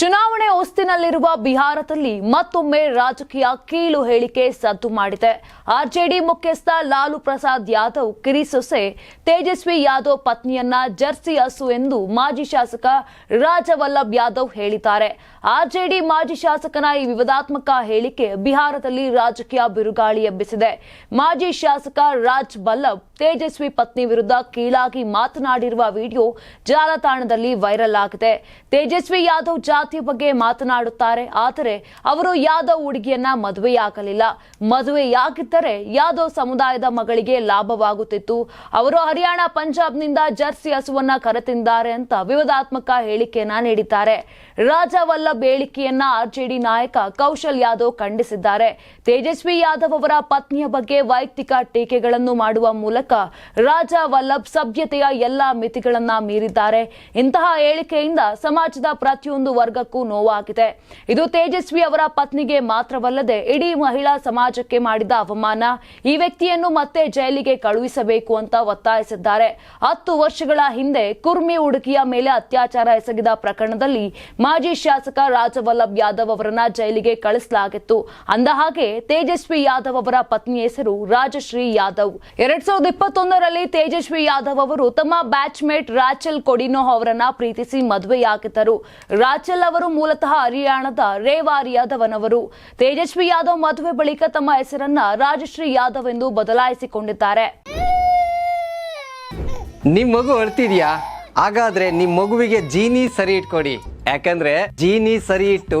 ಚುನಾವಣೆ ಹೊಸ್ತಿನಲ್ಲಿರುವ ಬಿಹಾರದಲ್ಲಿ ಮತ್ತೊಮ್ಮೆ ರಾಜಕೀಯ ಕೀಳು ಹೇಳಿಕೆ ಸದ್ದು ಮಾಡಿದೆ. ಆರ್ಜೆಡಿ ಮುಖ್ಯಸ್ಥ ಲಾಲು ಪ್ರಸಾದ್ ಯಾದವ್ ಕಿರಿಸೊಸೆ ತೇಜಸ್ವಿ ಯಾದವ್ ಪತ್ನಿಯನ್ನ ಜರ್ಸಿ ಹಸು ಎಂದು ಮಾಜಿ ಶಾಸಕ ರಾಜವಲ್ಲಭ್ ಯಾದವ್ ಹೇಳಿದ್ದಾರೆ. ಆರ್ಜೆಡಿ ಮಾಜಿ ಶಾಸಕನ ಈ ವಿವಾದಾತ್ಮಕ ಹೇಳಿಕೆ ಬಿಹಾರದಲ್ಲಿ ರಾಜಕೀಯ ಬಿರುಗಾಳಿ ಎಬ್ಬಿಸಿದೆ. ಮಾಜಿ ಶಾಸಕ ರಾಜ್ ಬಲ್ಲಭ್ ತೇಜಸ್ವಿ ಪತ್ನಿ ವಿರುದ್ಧ ಕೀಳಾಗಿ ಮಾತನಾಡಿರುವ ವಿಡಿಯೋ ಜಾಲತಾಣದಲ್ಲಿ ವೈರಲ್ ಆಗಿದೆ. ತೇಜಸ್ವಿ ಯಾದವ್ ಜಾತಿಯ ಬಗ್ಗೆ ಮಾತನಾಡುತ್ತಾರೆ. ಆದರೆ ಅವರು ಯಾದವ್ ಹುಡುಗಿಯನ್ನ ಮದುವೆಯಾಗಲಿಲ್ಲ. ಮದುವೆಯಾಗಿದ್ದರೆ ಯಾದವ್ ಸಮುದಾಯದ ಮಗಳಿಗೆ ಲಾಭವಾಗುತ್ತಿತ್ತು. ಅವರು ಹರಿಯಾಣ, ಪಂಜಾಬ್ನಿಂದ ಜರ್ಸಿ ಹಸುವನ್ನ ಕರೆತಿದ್ದಾರೆ ಅಂತ ವಿವಾದಾತ್ಮಕ ಹೇಳಿಕೆಯನ್ನ ನೀಡಿದ್ದಾರೆ. ರಾಜ ವಲ್ಲಭ್ ಹೇಳಿಕೆಯನ್ನ ಆರ್ಜೆಡಿ ನಾಯಕ ಕೌಶಲ್ ಯಾದವ್ ಖಂಡಿಸಿದ್ದಾರೆ. ತೇಜಸ್ವಿ ಯಾದವ್ ಅವರ ಪತ್ನಿಯ ಬಗ್ಗೆ ವೈಯಕ್ತಿಕ ಟೀಕೆಗಳನ್ನು ಮಾಡುವ ಮೂಲಕ ರಾಜ ವಲ್ಲಭ್ ಸಭ್ಯತೆಯ ಎಲ್ಲಾ ಮಿತಿಗಳನ್ನ ಮೀರಿದ್ದಾರೆ. ಇಂತಹ ಹೇಳಿಕೆಯಿಂದ ಸಮಾಜದ ಪ್ರತಿಯೊಂದು ವರ್ಗಕ್ಕೂ ನೋವಾಗಿದೆ. ಇದು ತೇಜಸ್ವಿ ಅವರ ಪತ್ನಿಗೆ ಮಾತ್ರವಲ್ಲದೆ ಇಡೀ ಮಹಿಳಾ ಸಮಾಜಕ್ಕೆ ಮಾಡಿದ ಅವಮಾನ. ಈ ವ್ಯಕ್ತಿಯನ್ನು ಮತ್ತೆ ಜೈಲಿಗೆ ಕಳುಹಿಸಬೇಕು ಅಂತ ಒತ್ತಾಯಿಸಿದ್ದಾರೆ. ಹತ್ತು ವರ್ಷಗಳ ಹಿಂದೆ ಕುರ್ಮಿ ಹುಡುಗಿಯ ಮೇಲೆ ಅತ್ಯಾಚಾರ ಎಸಗಿದ ಪ್ರಕರಣದಲ್ಲಿ ಮಾಜಿ ಶಾಸಕ ರಾಜವಲ್ಲಭ್ ಯಾದವ್ ಅವರನ್ನ ಜೈಲಿಗೆ ಕಳಿಸಲಾಗಿತ್ತು. ಅಂದ ಹಾಗೆ ತೇಜಸ್ವಿ ಯಾದವ್ ಅವರ ಪತ್ನಿ ಹೆಸರು ರಾಜಶ್ರೀ ಯಾದವ್. ಎರಡ್ ಸಾವಿರದ ಇಪ್ಪತ್ತೊಂದರಲ್ಲಿ ತೇಜಸ್ವಿ ಯಾದವ್ ಅವರು ತಮ್ಮ ಬ್ಯಾಚ್ಮೇಟ್ ರಾಚಲ್ ಕೊಡಿನೋ ಅವರನ್ನ ಪ್ರೀತಿಸಿ ಮದುವೆಯಾಗಿದ್ದರು. ರಾಚಲ್ ಅವರು ಮೂಲತಃ ಹರಿಯಾಣದ ರೇವಾರಿಯಾದವನವರು ತೇಜಸ್ವಿ ಯಾದವ್ ಮದುವೆ ಬಳಿಕ ತಮ್ಮ ಹೆಸರನ್ನ ರಾಜಶ್ರೀ ಯಾದವ್ ಎಂದು ಬದಲಾಯಿಸಿಕೊಂಡಿದ್ದಾರೆ. ನಿಮ್ ಮಗು ಅಳ್ತಿದ್ಯಾ? ಹಾಗಾದ್ರೆ ನಿಮ್ ಮಗುವಿಗೆ ಜೀನಿ ಸರಿ ಇಟ್ಕೊಡಿ. ಯಾಕಂದ್ರೆ ಜೀನಿ ಸರಿ ಇಟ್ಟು